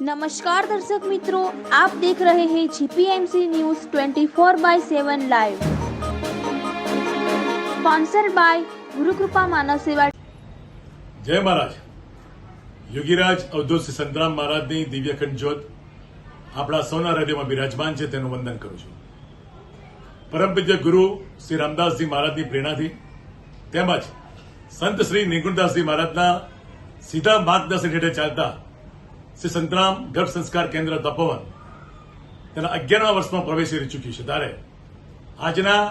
નમસ્કાર દર્શક મિત્રો આપ દેખ રહે હૈ GPMC news 24 by 7 live sponsored by Gurukrupa Manav Seva જય મહારાજ યોગીરાજ અવધૂત સંતરામ મહારાજની દિવ્યખંડ જ્યોત આપણા સૌના હૃદયમાં બિરાજમાન છે તેનું વંદન કરું છું. પરમ ગુરુ શ્રી રામદાસજી મહારાજની પ્રેરણાથી તેમજ સંત શ્રી નિકુંદાસજી મહારાજના સીધા માર્ગદર્શન હેઠળ ચાલતા શ્રી સંતરામ ગર્ભ સંસ્કાર કેન્દ્ર તપોવન. તેના અગિયારમા વર્ષમાં પ્રવેશી ચૂક્યું છે. ત્યારે આજના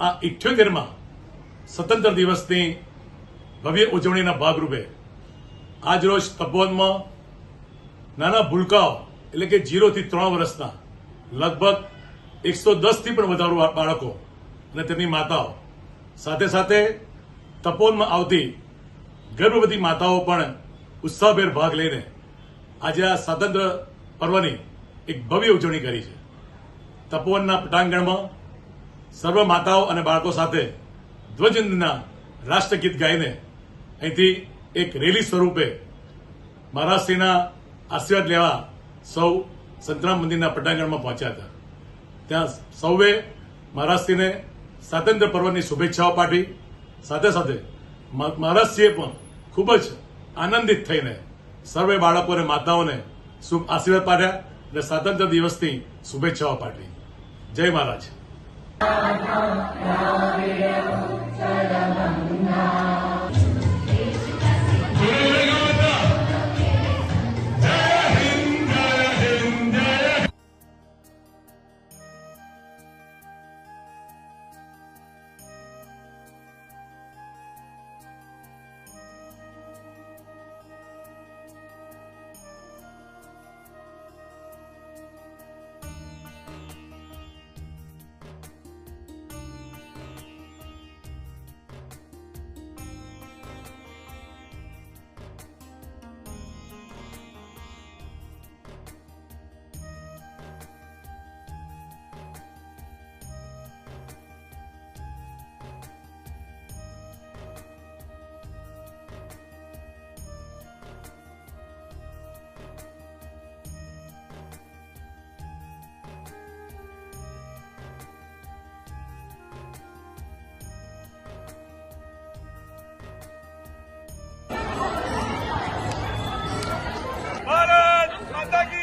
આ ઇઠ્યોતેરમાં સ્વતંત્ર દિવસની ભવ્ય ઉજવણીના ભાગરૂપે આજરોજ તપોવનમાં નાના ભૂલકાઓ એટલે કે જીરોથી ત્રણ વર્ષના લગભગ એકસો દસથી પણ વધારો બાળકો અને તેમની માતાઓ સાથે સાથે તપોવનમાં આવતી ગર્ભવતી માતાઓ પણ ઉત્સાહભેર ભાગ લઈને આજે આ સ્વાતંત્ર્ય પર્વની એક ભવ્ય ઉજવણી કરી છે. તપોવનના પટાંગણમાં સર્વ માતાઓ અને બાળકો સાથે ધ્વજના રાષ્ટ્રગીત ગાઈને અહીંથી એક રેલી સ્વરૂપે મહારાષ્ટ્રના આશીર્વાદ લેવા સૌ સંતરામ મંદિરના પટાંગણમાં પહોંચ્યા હતા. ત્યાં સૌએ મહારાષ્ટ્રીને સ્વાતંત્ર્ય પર્વની શુભેચ્છાઓ પાઠવી. સાથે સાથે મહારાષ્ટ્રીએ પણ ખૂબ જ આનંદિત થઈને સર્વે બાળકો અને માતાઓને શુભ આશીર્વાદ પાઠ્યા અને સ્વાતંત્ર્ય દિવસની શુભેચ્છાઓ પાઠવી. જય મહારાજ.